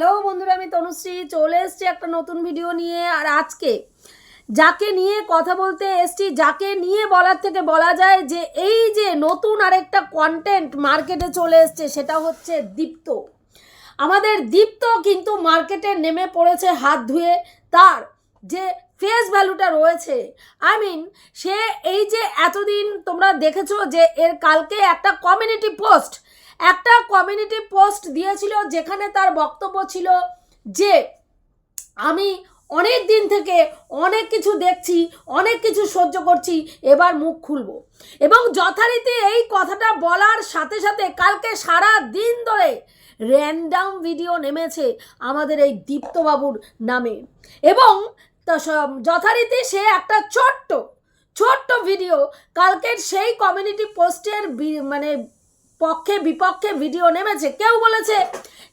Hello বন্ধুরা, আমি তনুশ্রী। চলে এসছি একটা নতুন ভিডিও নিয়ে। আর আজকে যাকে নিয়ে কথা বলতে এসছি, যাকে নিয়ে বলার থেকে বলা যায় যে এই যে নতুন আরেকটা কন্টেন্ট মার্কেটে চলে এসছে, সেটা হচ্ছে দীপ্ত। আমাদের দীপ্ত কিন্তু মার্কেটে নেমে পড়েছে হাত ধুয়ে। তার যে ফেস ভ্যালুটা রয়েছে আই মিন সে এই যে এতদিন তোমরা দেখেছ যে এর কালকে একটা কমিউনিটি পোস্ট একটা কমিউনিটি পোস্ট দিয়েছিল যেখানে তার বক্তব্য ছিল যে, আমি অনেক দিন থেকে অনেক কিছু দেখছি, অনেক কিছু সহ্য করছি, এবার মুখ খুলবো। এবং যথারীতি এই কথাটা বলার সাথে সাথে কালকে সারা দিন ধরে র্যান্ডাম ভিডিও নেমেছে আমাদের এই দীপ্তবাবুর নামে। এবং যথারীতি সে একটা ছোট্ট ছোট্ট ভিডিও কালকের সেই কমিউনিটি পোস্টের মানে পক্ষে বিপক্ষে ভিডিও নেমেছে। কেউ বলেছে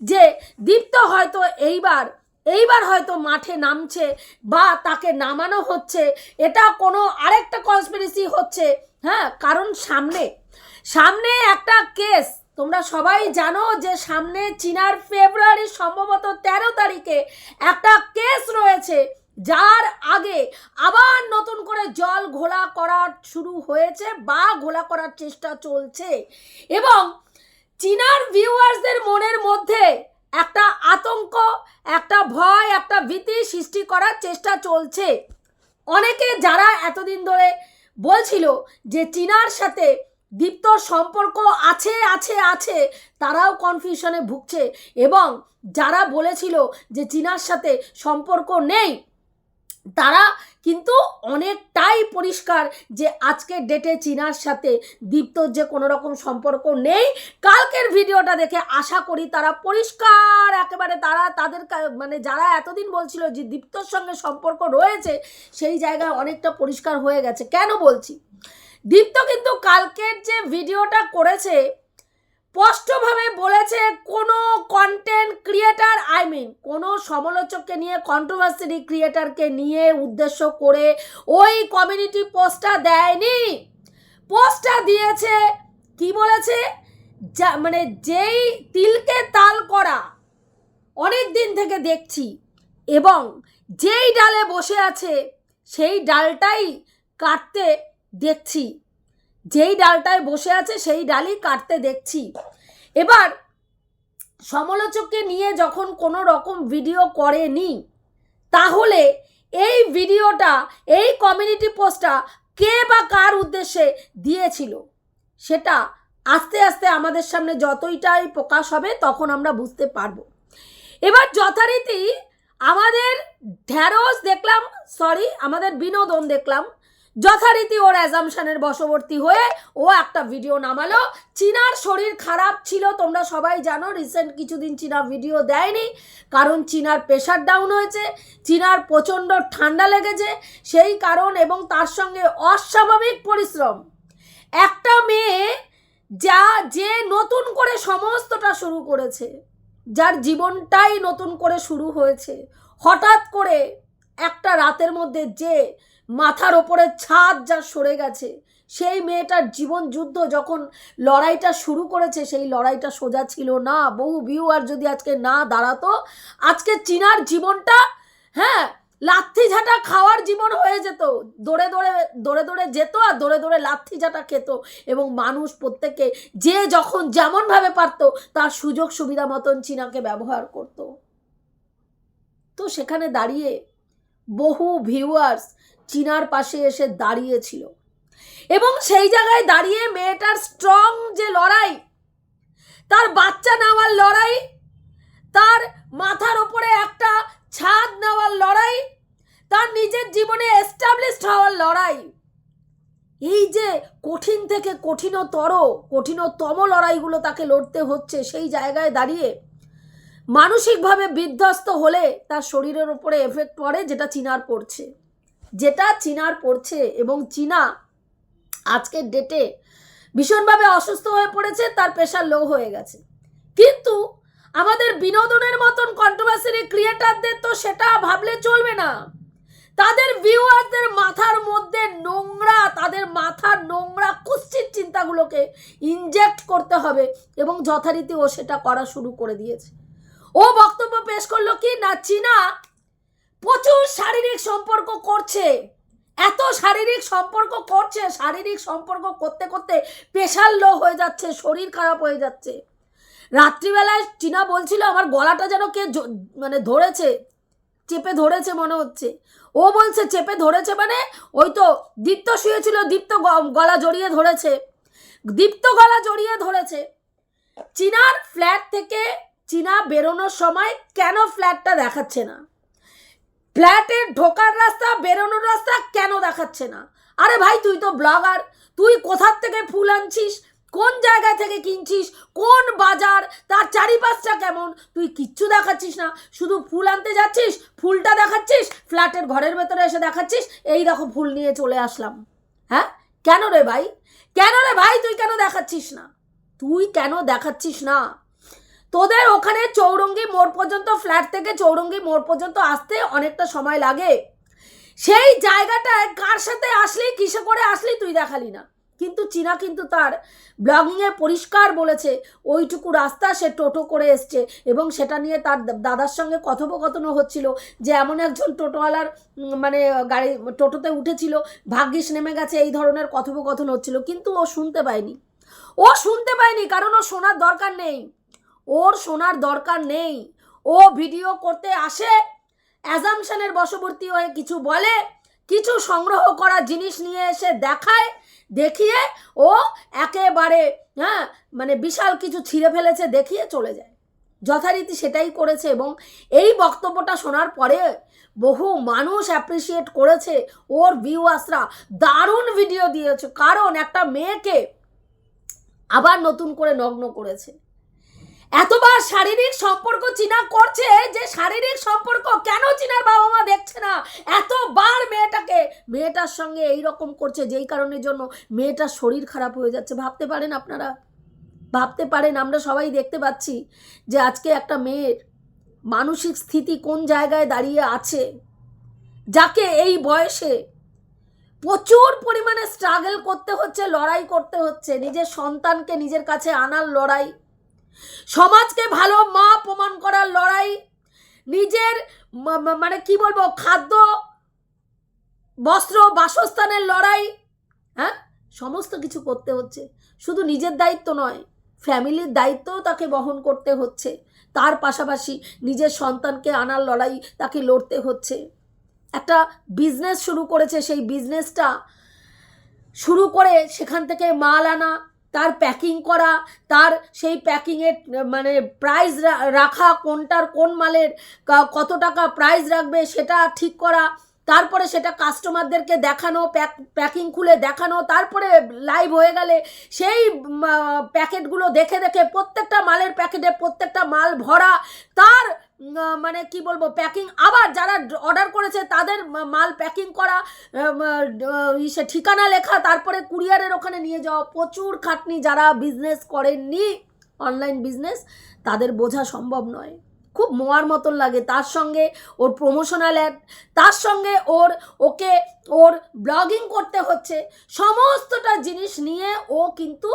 যে দীপ্ত হয়তো এইবার এইবার হয়তো মাঠে নামছে বা তাকে নামানো হচ্ছে। এটা কোনো আরেকটা কনস্পিরেসি হচ্ছে। হ্যাঁ কারণ সামনে সামনে একটা কেস তোমরা সবাই জানো যে সামনে চীনার ফেব্রুয়ারি সম্ভবত তেরো তারিখে একটা কেস রয়েছে। যার আগে আবার নতুন করে জল ঘোলা করা শুরু হয়েছে বা ঘোলা করার চেষ্টা চলছে। এবং চীনার ভিউয়ার্সদের মনের মধ্যে একটা আতঙ্ক, একটা ভয়, একটা ভীতি সৃষ্টি করার চেষ্টা চলছে। অনেকে যারা এতদিন ধরে বলছিল যে চীনার সাথে দীপ্তর সম্পর্ক আছে আছে আছে, তারাও কনফিউশনে ভুগছে এবং যারা বলেছিল যে চীনার সাথে সম্পর্ক নেই তারা কিন্তু অনেকটাই পরিষ্কার যে আজকের ডেটে চীনার সাথে দীপ্তর যে কোনো রকম সম্পর্ক নেই। কালকের ভিডিওটা দেখে আশা করি তারা পরিষ্কার, একেবারে তারা তাদের মানে যারা এতদিন বলছিল যে দীপ্তর সঙ্গে সম্পর্ক রয়েছে, সেই জায়গায় অনেকটা পরিষ্কার হয়ে গেছে। কেন বলছি? দীপ্ত কিন্তু কালকের যে ভিডিওটা করেছে স্পষ্টভাবে বলেছে কোনো কন্টেন্ট ক্রিয়েটার আই মিন কোনো সমালোচককে নিয়ে কন্ট্রোভার্সি ক্রিয়েটারকে নিয়ে উদ্দেশ্য করে ওই কমিউনিটি পোস্টটা দেয়নি। পোস্টটা দিয়েছে, কি বলেছে? যা মানে যেই তিলকে তাল করা, অনেক দিন থেকে দেখছি, এবং যেই ডালে বসে আছে, সেই ডালটাই কাটতে দেখছি। যেই ডালটায় বসে আছে, সেই ডালই কাটতে দেখছি। এবার সমালোচককে নিয়ে যখন কোনো রকম ভিডিও করেনি, তাহলে এই ভিডিওটা, এই কমিউনিটি পোস্টটা কে বা কার উদ্দেশ্যে দিয়েছিল? সেটা আস্তে আস্তে আমাদের সামনে যতইটাই প্রকাশ হবে, তখন আমরা বুঝতে পারব। এবার যথারীতি আমাদের ঢ্যাঁড়স দেখলাম সরি আমাদের বিনোদন দেখলাম যথারীতি ওর অ্যাজামশানের বশবর্তী হয়ে ও একটা ভিডিও নামালো। চীনার শরীর খারাপ ছিল, তোমরা সবাই জানো রিসেন্ট কিছুদিন চীনা ভিডিও দেয়নি, কারণ চীনার প্রেশার ডাউন হয়েছে, চীনার প্রচণ্ড ঠান্ডা লেগেছে, সেই কারণ এবং তার সঙ্গে অস্বাভাবিক পরিশ্রম। একটা মেয়ে যা, যে নতুন করে সমস্তটা শুরু করেছে, যার জীবনটাই নতুন করে শুরু হয়েছে, হঠাৎ করে একটা রাতের মধ্যে যে মাথার ওপরে ছাদ যা সরে গেছে। সেই মেয়েটার জীবন যুদ্ধ যখন লড়াইটা শুরু করেছে, সেই লড়াইটা সোজা ছিল না। বহু ভিউয়ার যদি আজকে না দাঁড়াতো, আজকে চীনার জীবনটা হ্যাঁ লাথি ঝাঁটা খাওয়ার জীবন হয়ে যেত। দৌড়ে দৌড়ে দৌড়ে দৌড়ে যেত আর দৌড়ে দৌড়ে লাথি ঝাঁটা খেত এবং মানুষ প্রত্যেকে যে যখন যেমনভাবে পারত, তার সুযোগ সুবিধা মতন চীনাকে ব্যবহার করত। তো সেখানে দাঁড়িয়ে বহু ভিউয়ার্স চীনার পাশে এসে দাঁড়িয়েছিল। এবং সেই জায়গায় দাঁড়িয়ে মেয়েটার স্ট্রং যে লড়াই, তার বাচ্চা নেওয়ার লড়াই, তার মাথার ওপরে একটা ছাদ নেওয়ার লড়াই, তার নিজের জীবনে এস্টাবলিশড হওয়ার লড়াই। এই যে কঠিন থেকে কঠিনতর, কঠিনতম লড়াইগুলো তাকে লড়তে হচ্ছে সেই জায়গায় দাঁড়িয়ে, মানসিকভাবে বিধ্বস্ত হলে তার শরীরের উপরে এফেক্ট পড়ে যেটা চিনার পড়ছে। যেটা চীনার পড়ছে এবং চীনা আজকের ডেটে ভীষণভাবে অসুস্থ হয়ে পড়েছে, তার প্রেশার লো হয়ে গেছে। কিন্তু আমাদের বিনোদনের মতন কন্ট্রোভার্সি ক্রিয়েটারদের তো সেটা ভাবলে চলবে না। তাদের ভিউয়ারদের মাথার মধ্যে নোংরা, তাদের মাথার নোংরা কুশ্চিত চিন্তাগুলোকে ইনজেক্ট করতে হবে এবং যথারীতি ও সেটা করা শুরু করে দিয়েছে। ও বক্তব্য পেশ করল কি? না, চীনা শারীরিক সম্পর্ক করছে। এত শারীরিক সম্পর্ক করছে, শারীরিক সম্পর্ক করতে করতে প্রেশার লো হয়ে যাচ্ছে, শরীর খারাপ হয়ে যাচ্ছে। রাত্রিবেলায় চীনা বলছিল, আমার গলাটা যেন কে মানে ধরেছে, চেপে ধরেছে মনে হচ্ছে। ও বলছে, চেপে ধরেছে মানে? ওই তো দীপ্ত শুয়েছিল, দীপ্ত গলা জড়িয়ে ধরেছে। দীপ্ত গলা জড়িয়ে ধরেছে। চীনার ফ্ল্যাট থেকে চীনা বেরোনোর সময় কেন ফ্ল্যাটটা দেখাচ্ছে না? ফ্ল্যাটের ঢোকার রাস্তা, বেরোনোর রাস্তা কেন দেখাচ্ছে না? আরে ভাই, তুই তো ব্লগার। তুই কোথার থেকে ফুল আনছিস? কোন জায়গা থেকে কিনছিস? কোন বাজার? তার চারিপাশটা কেমন? তুই কিচ্ছু দেখাচ্ছিস না। শুধু ফুল আনতে যাচ্ছিস? ফুলটা দেখাচ্ছিস? ফ্ল্যাটের ঘরের ভেতরে এসে দেখাচ্ছিস? এই দেখো ফুল নিয়ে চলে আসলাম। হ্যাঁ? কেন রে ভাই? কেন রে ভাই, তুই কেন দেখাচ্ছিস না? তুই কেন দেখাচ্ছিস না? তোদের ওখানে চৌরঙ্গি মোড় পর্যন্ত ফ্ল্যাট থেকে চৌরঙ্গি মোড় পর্যন্ত আসতে অনেকটা সময় লাগে। সেই জায়গাটায় কার সাথে আসলি, কিসে করে আসলি, তুই দেখালি না। কিন্তু চীনা কিন্তু তার ব্লগিংয়ে পরিষ্কার বলেছে, ওইটুকু রাস্তা সে টোটো করে এসছে এবং সেটা নিয়ে তার দাদার সঙ্গে কথোপকথনও হচ্ছিল যে এমন একজন টোটোওয়ালার মানে গাড়ি, টোটোতে উঠেছিল, ভাগ্যিস নেমে গেছে, এই ধরনের কথোপকথন হচ্ছিল। কিন্তু ও শুনতে পায়নি। ও শুনতে পায়নি, কারণ ও শোনার দরকার নেই। ওর শোনার দরকার নেই। ও ভিডিও করতে আসে, অ্যাজামশনের বশবর্তী হয়ে কিছু বলে, কিছু সংগ্রহ করা জিনিস নিয়ে এসে দেখায়, দেখিয়ে ও একেবারে হ্যাঁ মানে বিশাল কিছু ছিঁড়ে ফেলেছে, দেখিয়ে চলে যায়। যথারীতি সেটাই করেছে এবং এই বক্তব্যটা শোনার পরে বহু মানুষ অ্যাপ্রিসিয়েট করেছে ওর ভিউয়ার্সরা দারুণ ভিডিও দিয়েছে, কারণ একটা মেয়েকে আবার নতুন করে নগ্ন করেছে। এতবার শারীরিক সম্পর্ক চীনা করছে যে শারীরিক সম্পর্ক কেন চীনার বাবা মা দেখছে না? এতবার মেয়েটাকে, মেয়েটার সঙ্গে এই রকম করছে যেই কারণের জন্য মেয়েটার শরীর খারাপ হয়ে যাচ্ছে। ভাবতে পারেন আপনারা? ভাবতে পারেন, আমরা সবাই দেখতে পাচ্ছি যে আজকে একটা মেয়ের মানসিক স্থিতি কোন জায়গায় দাঁড়িয়ে আছে, যাকে এই বয়সে প্রচুর পরিমাণে স্ট্রাগল করতে হচ্ছে, লড়াই করতে হচ্ছে, নিজের সন্তানকে নিজের কাছে আনার লড়াই সমাজকে ভালো মা প্রমাণ করার লড়াই, নিজের মানে কি বলব, খাদ্য, বস্ত্র, বাসস্থানের লড়াই হ্যাঁ? সমস্ত কিছু করতে হচ্ছে। শুধু নিজের দায়িত্ব নয়, ফ্যামিলির দায়িত্বও তাকে বহন করতে হচ্ছে। তার পাশাপাশি নিজের সন্তানকে আনার লড়াই তাকে লড়তে হচ্ছে। একটা বিজনেস শুরু করেছে, সেই বিজনেসটা শুরু করে সেখান থেকে মাল আনা তার প্যাকিং করা, তার সেই প্যাকিংয়ের মানে প্রাইস রাখা, কোনটার কোন মালের কত টাকা প্রাইস রাখবে সেটা ঠিক করা, তারপরে সেটা কাস্টমারদেরকে দেখানো প্যাক প্যাকিং খুলে দেখানো, তারপরে লাইভ হয়ে গেলে সেই প্যাকেটগুলো দেখে দেখে প্রত্যেকটা মালের প্যাকেটে প্রত্যেকটা মাল ভরা, তার মানে কি বলব প্যাকিং আবার যারা অর্ডার করেছে তাদের মাল প্যাকিং করা আহ, ঠিকানা লেখা তারপরে কুরিয়ারের ওখানে নিয়ে যাওয়া প্রচুর খাটনি যারা বিজনেস করেননি অনলাইন বিজনেস তাদের বোঝা সম্ভব নয়। খুব মোয়ার মতন লাগে। তার সঙ্গে ওর প্রমোশনাল অ্যাড তার সঙ্গে ওর ওকে ওর ব্লগিং করতে হচ্ছে। সমস্তটা জিনিস নিয়ে ও কিন্তু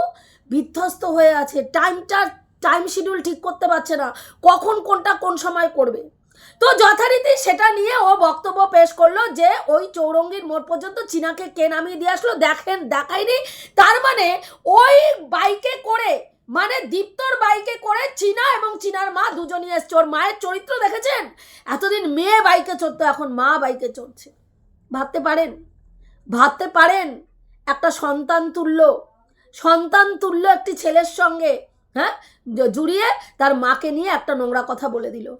বিধ্বস্ত হয়ে আছে। টাইমটা টাইম শিডিউল ঠিক করতে পারছে না। কখন কোনটা কোন সময় করবে? তো যথারীতি সেটা নিয়ে ও বক্তব্য পেশ করল যে, ওই চৌরঙ্গির মোড় পর্যন্ত চীনাকে কে নামিয়ে দিয়ে আসলো দেখেন, দেখায়নি। তার মানে ওই বাইকে করে মানে দীপ্তর বাইকে করে চীনা এবং চীনার মা দুজনই এসছে। ওর মায়ের চরিত্র দেখেছেন? এতদিন মেয়ে বাইকে চড়তো, এখন মা বাইকে চড়ছে। ভাবতে পারেন? ভাবতে পারেন? একটা সন্তান তুল্য সন্তান তুল্য একটি ছেলের সঙ্গে। হ্যাঁ? জুড়িয়ে তার মাকে নিয়ে একটা নোংরা কথা বলে দিল।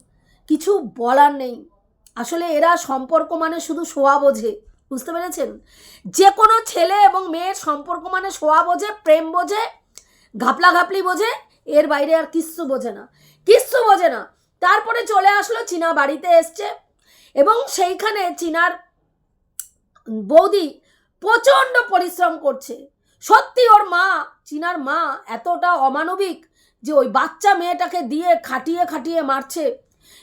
কিছু বলার নেই। আসলে এরা সম্পর্ক মানে শুধু শোয়া বোঝে। বুঝতে পেরেছেন? যে কোনো ছেলে এবং মেয়ের সম্পর্ক মানে শোয়া বোঝে, প্রেম বোঝে, ঘাপলা ঘাপলি বোঝে, এর বাইরে আর কিচ্ছু বোঝে না। কিচ্ছু বোঝে না। তারপরে চলে আসলো, চীনা বাড়িতে এসছে এবং সেইখানে চীনার বৌদি প্রচণ্ড পরিশ্রম করছে। সত্যি ওর মা চীনার মা এতটা অমানবিক যে ওই বাচ্চা মেয়েটাকে দিয়ে খাটিয়ে খাটিয়ে মারছে।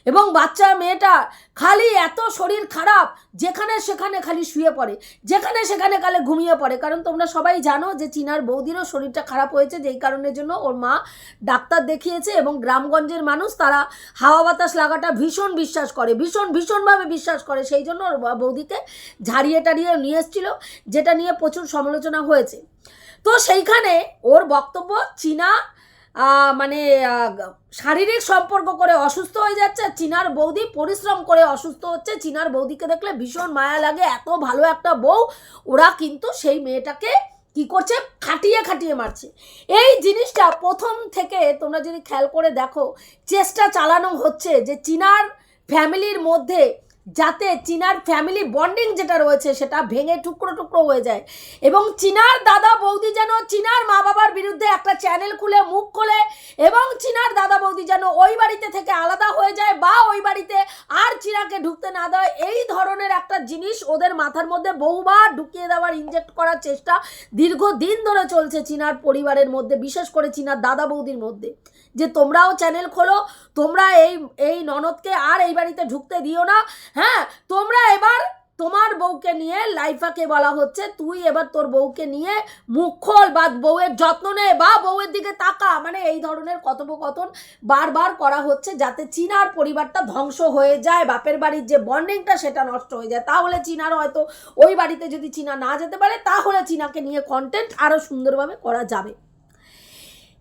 এবং বাচ্চা মেয়েটা খালি এত শরীর খারাপ, যেখানে সেখানে খালি শুয়ে পড়ে, যেখানে সেখানে খালি ঘুমিয়ে পড়ে। কারণ তোমরা সবাই জানো যে চিনার বৌদিরও শরীরটা খারাপ হয়েছে, যেই কারণের জন্য ওর মা ডাক্তার দেখিয়েছে এবং গ্রামগঞ্জের মানুষ তারা হাওয়া বাতাস লাগাটা ভীষণ বিশ্বাস করে, ভীষণ, ভীষণভাবে বিশ্বাস করে। সেই জন্য ওর বৌদিকে ঝাড়িয়ে টাড়িয়ে নিয়ে এসেছিল, যেটা নিয়ে প্রচুর সমালোচনা হয়েছে। তো সেইখানে ওর বক্তব্য, চীনা মানে শারীরিক সম্পর্ক করে অসুস্থ হয়ে যাচ্ছে, চীনার বৌদি পরিশ্রম করে অসুস্থ হচ্ছে, চীনার বৌদিকে দেখলে ভীষণ মায়া লাগে, এত ভালো একটা বউ, ওরা কিন্তু সেই মেয়েটাকে কি করছে? খাটিয়ে খাটিয়ে মারছে। এই জিনিসটা প্রথম থেকে তোমরা যদি খেয়াল করে দেখো, চেষ্টা চালানো হচ্ছে যে চীনার ফ্যামিলির মধ্যে যাতে চীনার ফ্যামিলি বন্ডিং যেটা রয়েছে সেটা ভেঙে টুকরো টুকরো হয়ে যায়। এবং চীনার দাদা বৌদি যেন চীনার মা বাবার বিরুদ্ধে একটা চ্যানেল খুলে, মুখ খোলে এবং চীনার দাদা বৌদি যেন ওই বাড়িতে থেকে আলাদা হয়ে যায় বা ওই বাড়িতে আর চীনাকে ঢুকতে না দেয়, এই ধরনের একটা জিনিস ওদের মাথার মধ্যে বহুবার ঢুকিয়ে দেওয়ার ইনজেক্ট করার চেষ্টা দীর্ঘদিন ধরে চলছে চীনার পরিবারের মধ্যে, বিশেষ করে চীনার দাদা বৌদির মধ্যে। যে তোমরাও চ্যানেল খোলো, তোমরা এই এই ননদকে আর এই বাড়িতে ঢুকতে দিও না। হ্যাঁ তোমরা এবার তোমার বউকে নিয়ে লাইফাকে বলা হচ্ছে, তুই এবার তোর বউকে নিয়ে মুখ খোল বা বউয়ের যত্ন নে বা বউয়ের দিকে তাকা। মানে এই ধরনের কথোপকথন বারবার করা হচ্ছে যাতে চীনার পরিবারটা ধ্বংস হয়ে যায়, বাপের বাড়ির যে বন্ডিংটা সেটা নষ্ট হয়ে যায়। তাহলে চীনার হয়তো ওই বাড়িতে যদি চীনা না যেতে পারে, তাহলে চীনাকে নিয়ে কন্টেন্ট আরও সুন্দরভাবে করা যাবে।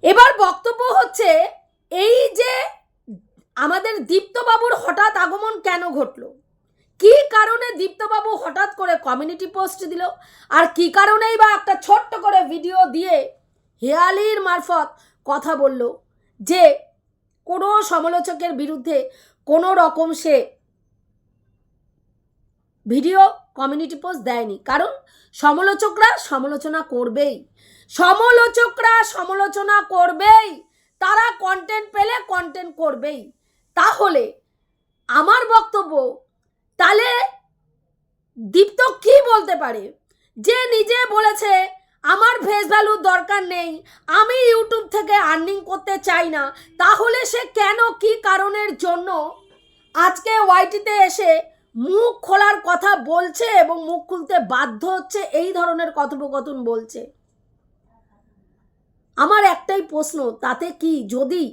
এবার বক্তব্য হচ্ছে এই যে আমাদের দীপ্তবাবুর হঠাৎ আগমন কেন ঘটলো? কি কারণে দীপ্তবাবু হঠাৎ করে কমিউনিটি পোস্ট দিল? আর কি কারণেই বা একটা ছোট্ট করে ভিডিও দিয়ে হেয়ালির মারফত কথা বলল যে কোনো সমালোচকের বিরুদ্ধে কোনো রকম সে ভিডিও কমিউনিটি পোস্ট দেয়নি। কারণ সমালোচকরা সমালোচনা করবেই। সমালোচকরা সমালোচনা করবেই, তারা কন্টেন্ট পেলে কন্টেন্ট করবেই। তাহলে আমার বক্তব্য, তাহলে দীপ্ত কি বলতে পারে? যে নিজে বলেছে, আমার ফেস ভ্যালুর দরকার নেই, আমি ইউটিউব থেকে আর্নিং করতে চাই না তাহলে সে কেন কি কারণের জন্য আজকে ওয়াইটিতে এসে মুখ খোলার কথা বলছে এবং মুখ খুলতে বাধ্য হচ্ছে, এই ধরনের কথোপকথন বলছে? আমার একটাই প্রশ্ন, তাতে কি যদি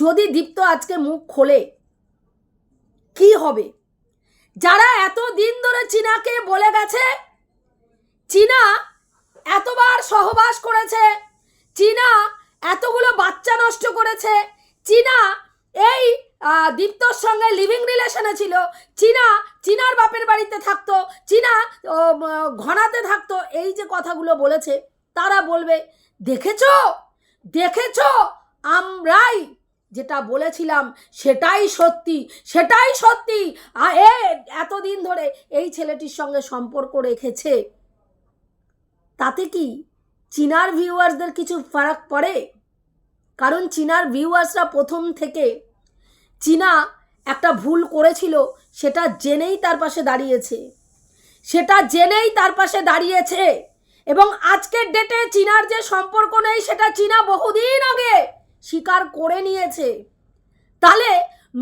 যদি দীপ্ত আজকে মুখ খোলে, কি হবে? যারা এত দিন ধরে চীনাকে বলে গেছে, চীনা এতবার সহবাস করেছে, চীনা এতগুলো বাচ্চা নষ্ট করেছে, চীনা এই দীপ্তর সঙ্গে লিভিং রিলেশনে ছিল, চীনা চীনার বাপের বাড়িতে থাকতো, চীনা ঘনাতে থাকতো, এই যে কথাগুলো বলেছে, তারা বলবে দেখেছ? দেখেছ? আমরাই যেটা বলেছিলাম, সেটাই সত্যি সেটাই সত্যি। এ, এতদিন ধরে এই ছেলেটির সঙ্গে সম্পর্ক রেখেছে। তাতে কি চীনার ভিউয়ার্সদের কিছু ফারাক পড়ে? কারণ চীনার ভিউয়ার্সরা প্রথম থেকে চীনা একটা ভুল করেছিল, সেটা জেনেই তার পাশে দাঁড়িয়েছে। সেটা জেনেই তার পাশে দাঁড়িয়েছে। এবং আজকের ডেটে চীনার যে সম্পর্ক নেই, সেটা চীনা বহুদিন আগে স্বীকার করে নিয়েছে। তাহলে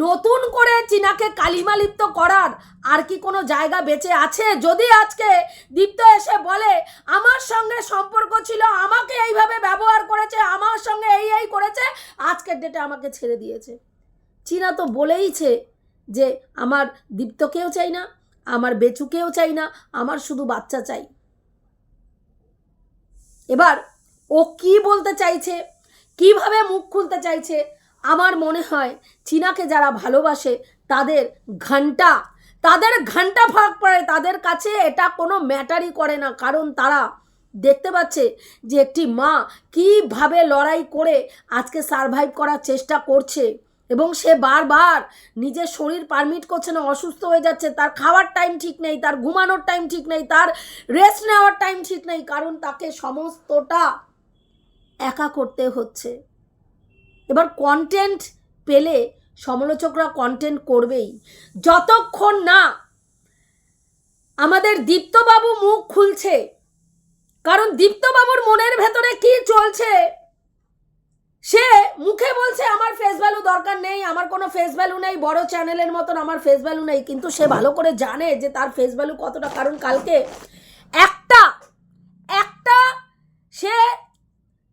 নতুন করে চীনাকে কালিমালিপ্ত করার আর কি কোনো জায়গা বেঁচে আছে? যদি আজকে দীপ্ত এসে বলে, আমার সঙ্গে সম্পর্ক ছিল, আমাকে এইভাবে ব্যবহার করেছে, আমার সঙ্গে এই এই করেছে, আজকের ডেটে আমাকে ছেড়ে দিয়েছে। চীনা তো বলেইছে যে, আমার দীপ্তকেও চাই না, আমার বেচুকেও চাই না, আমার শুধু বাচ্চা চাই। এবার ও কি বলতে চাইছে? কীভাবে মুখ খুলতে চাইছে? আমার মনে হয় চীনাকে যারা ভালোবাসে, তাদের ঘণ্টা তাদের ঘণ্টা ফাঁক পড়ে, তাদের কাছে এটা কোনো ম্যাটারই করে না। কারণ তারা দেখতে পাচ্ছে যে একটি মা কীভাবে লড়াই করে আজকে সারভাইভ করার চেষ্টা করছে। এবং সে বারবার নিজের শরীর পারমিট করছে না, অসুস্থ হয়ে যাচ্ছে, তার খাওয়ার টাইম ঠিক নেই, তার ঘুমানোর টাইম ঠিক নেই, তার রেস্ট নেওয়ার টাইম ঠিক নেই, কারণ তাকে সমস্তটা একা করতে হচ্ছে। এবার কন্টেন্ট পেলে সমালোচকরা কন্টেন্ট করবেই। যতক্ষণ না আমাদের দীপ্তবাবু মুখ খুলছে, কারণ দীপ্তবাবুর মনের ভেতরে কি চলছে? সে মুখে বলছে, আমার ফেস ভ্যালু দরকার নেই, আমার কোনো ফেস ভ্যালু নেই, বড় চ্যানেলের মতন আমার ফেস ভ্যালু নেই। কিন্তু সে ভালো করে জানে যে তার ফেস ভ্যালু কতটা, কারণ কালকে একটা একটা সে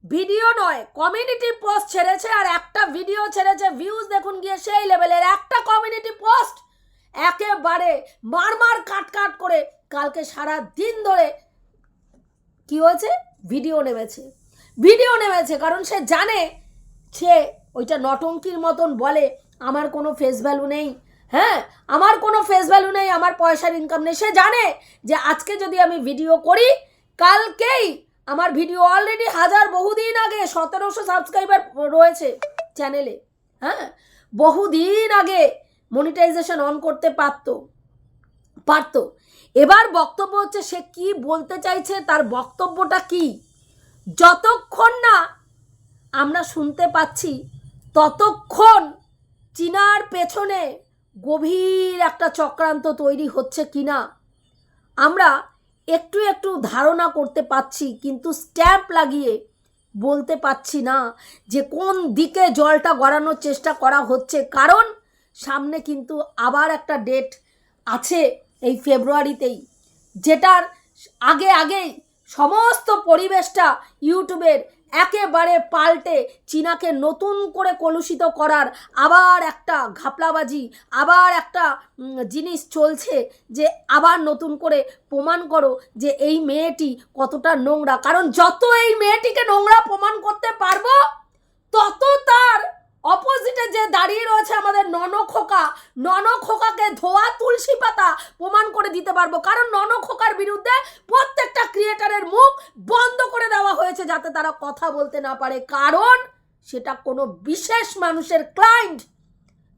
ভিডিও নয় কমিউনিটি পোস্ট ছেড়েছে আর একটা ভিডিও ছেড়েছে ভিউজ দেখুন গিয়ে সেই লেভেলের একটা কমিউনিটি পোস্ট একেবারে মারমার কাট কাট করে কালকে সারা দিন ধরে কি হয়েছে? ভিডিও নেমেছে। ভিডিও নেমেছে, কারণ সে জানে সে ওইটা নটঙ্কির মতন বলে, আমার কোনো ফেস ভ্যালু নেই। হ্যাঁ আমার কোনো ফেস ভ্যালু নেই, আমার পয়সার ইনকাম নেই। সে জানে যে আজকে যদি আমি ভিডিও করি, কালকেই আমার ভিডিও অলরেডি হাজার বহুদিন আগে সতেরোশো সাবস্ক্রাইবার রয়েছে চ্যানেলে হ্যাঁ বহুদিন আগে মনিটাইজেশন অন করতে পারতো পারতো। এবার বক্তব্য হচ্ছে, সে কি বলতে চাইছে, তার বক্তব্যটা কি? যতক্ষণ না আমরা শুনতে পাচ্ছি, ততক্ষণ চীনার পেছনে গভীর একটা চক্রান্ত তৈরি হচ্ছে কিনা, আমরা একটু একটু ধারণা করতে পাচ্ছি, কিন্তু স্ট্যাম্প লাগিয়ে বলতে পাচ্ছি না যে কোন দিকে জলটা গড়ানোর চেষ্টা করা হচ্ছে। কারণ সামনে কিন্তু আবার একটা ডেট আছে এই ফেব্রুয়ারিতেই যেটার আগে আগেই সমস্ত পরিবেশটা ইউটিউবের একেবারে পাল্টে চীনাকে নতুন করে কলুষিত করার আবার একটা ঘাপলাবাজি, আবার একটা জিনিস চলছে যে আবার নতুন করে প্রমাণ করো যে এই মেয়েটি কতটা নোংরা। কারণ যত এই মেয়েটিকে নোংরা প্রমাণ করতে পারব, তত তার অপোজিটে যে দাঁড়িয়ে রয়েছে আমাদের নন খোকা নন ননখোকাকে ধোয়া তুলসী পাতা প্রমাণ করে দিতে পারব। কারণ নন খোকার বিরুদ্ধে প্রত্যেকটা ক্রিয়েটারের মুখ বন্ধ করে দেওয়া হয়েছে যাতে তারা কথা বলতে না পারে। কারণ সেটা কোনো বিশেষ মানুষের ক্লায়েন্ট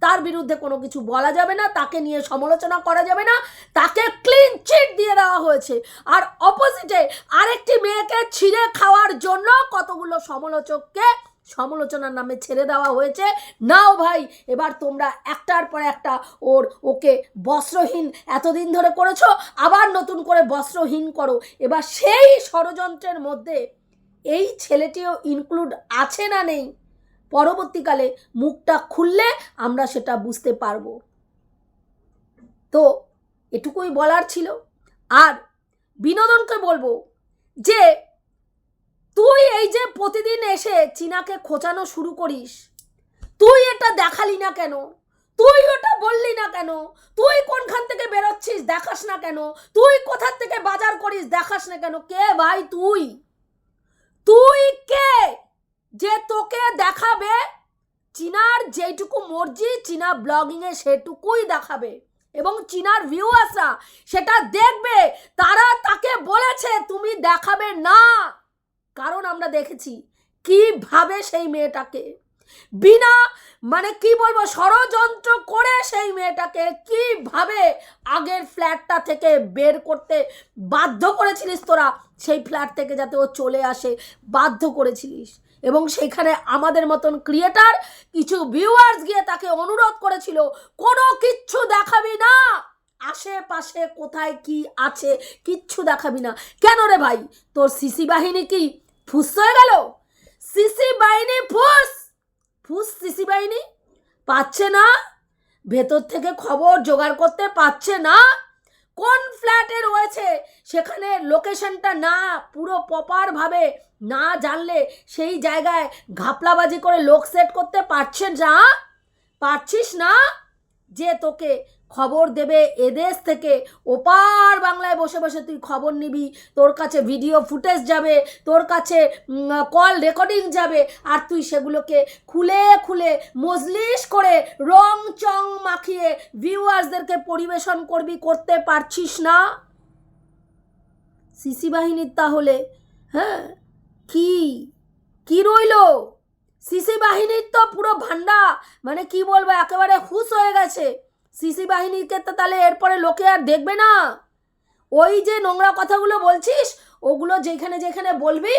তার বিরুদ্ধে কোনো কিছু বলা যাবে না, তাকে নিয়ে সমালোচনা করা যাবে না, তাকে ক্লিন চিট দিয়ে দেওয়া হয়েছে। আর অপোজিটে আরেকটি মেয়েকে ছিঁড়ে খাওয়ার জন্য কতগুলো সমালোচককে সমালোচনার নামে ছেড়ে দেওয়া হয়েছে। নাও ভাই, এবার তোমরা একটার পর একটা ওর, ওকে বস্ত্রহীন এতদিন ধরে করেছ, আবার নতুন করে বস্ত্রহীন করো। এবার সেই ষড়যন্ত্রের মধ্যে এই ছেলেটিও ইনক্লুড আছে না নেই? পরবর্তীকালে মুখটা খুললে আমরা সেটা বুঝতে পারব। তো এটুকুই বলার ছিল। আর বিনোদনকে বলব যে তুই এই যে প্রতিদিন এসে চীনাকে খোঁচানো শুরু করিস, তুই এটা দেখালি না কেন? তুই ওটা বললি না কেন? তুই কোনখান থেকে বেরোচ্ছিস দেখাস না কেন? তুই কোথার থেকে বাজার করিস দেখাস না কেন? কে ভাই তুই? তুই কে যে তোকে দেখাবে? চীনার যেটুকু মর্জি চীনা ব্লগিংয়ে সেটুকুই দেখাবে এবং চীনার ভিউয়ার্সরা সেটা দেখবে, তারা তাকে বলেছে তুমি দেখাবে না। কারণ আমরা দেখেছি কীভাবে সেই মেয়েটাকে, বিনা মানে কি বলব, ষড়যন্ত্র করে সেই মেয়েটাকে কীভাবে আগের ফ্ল্যাটটা থেকে বের করতে বাধ্য করেছিলিস তোরা, সেই ফ্ল্যাট থেকে যাতে ও চলে আসে, বাধ্য করেছিলিস। এবং সেখানে আমাদের মতন ক্রিয়েটার কিছু ভিউয়ার্স গিয়ে তাকে অনুরোধ করেছিল, কোনো কিচ্ছু দেখাবি না। আশেপাশে কোথায় কি আছে কিচ্ছু দেখাবি না। কেন রে ভাই? তোর সিসি বাহিনী কি ফুস হয়ে গেল? সিসি বাহিনী ফুস! ফুস সিসি বাহিনী? পাচ্ছে না? ভেতর থেকে খবর জোগাড় করতে পারছে না? কোন ফ্ল্যাটে রয়েছে? সেখানে লোকেশনটা না, পুরো প্রপারভাবে না জানলে সেই জায়গায় ঘাপলাবাজি করে লোক সেট করতে পারছে না? পারছিস না? যে তোকে খবর দেবে এদেশ থেকে ওপার বাংলায় বসে বসে তুই খবর নিবি, তোর কাছে ভিডিও ফুটেজ যাবে, তোর কাছে কল রেকর্ডিং যাবে, আর তুই সেগুলোকে খুলে খুলে মজলিস করে রং চং মাখিয়ে ভিউয়ার্সদেরকে পরিবেশন করবি, করতে পারছিস না? সিসি বাহিনীর তাহলে হ্যাঁ? কি? কি রইল? সিসি বাহিনীর তো পুরো ভান্ডা মানে কি বলব, একেবারে হুশ হয়ে গেছে। সিসি বাহিনীকে তো তাহলে এরপরে লোকে আর দেখবে না। ওই যে নোংরা কথাগুলো বলছিস, ওগুলো যেখানে যেখানে বলবি,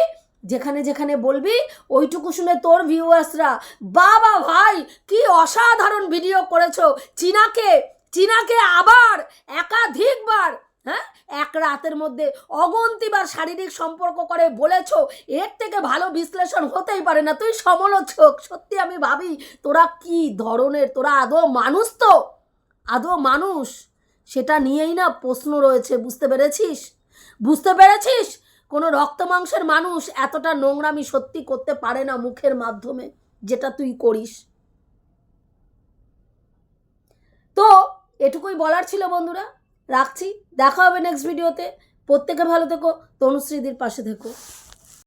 যেখানে যেখানে বলবি, ওইটুকু শুনে তোর ভিউয়ার্সরা বাবা ভাই, কি অসাধারণ ভিডিও করেছ। চীনাকে চীনাকে আবার, একাধিকবার হ্যাঁ? এক রাতের মধ্যে অগন্তিবার শারীরিক সম্পর্ক করে বলেছ, এর থেকে ভালো বিশ্লেষণ হতেই পারে না। তুই সমালোচক, সত্যি আমি ভাবি, তোরা কি ধরনের, তোরা আদৌ মানুষ তো? আদৌ মানুষ? সেটা নিয়েই না প্রশ্ন রয়েছে, বুঝতে পেরেছিস? বুঝতে পেরেছিস? কোনো রক্ত মাংসের মানুষ এতটা নোংরামি সত্যি করতে পারে না মুখের মাধ্যমে, যেটা তুই করিস। তো, এটুকুই বলার ছিল বন্ধুরা। রাখছি। দেখা হবে নেক্সট ভিডিওতে প্রত্যেকে ভালো থেকো। তনুশ্রীদির পাশে থেকো।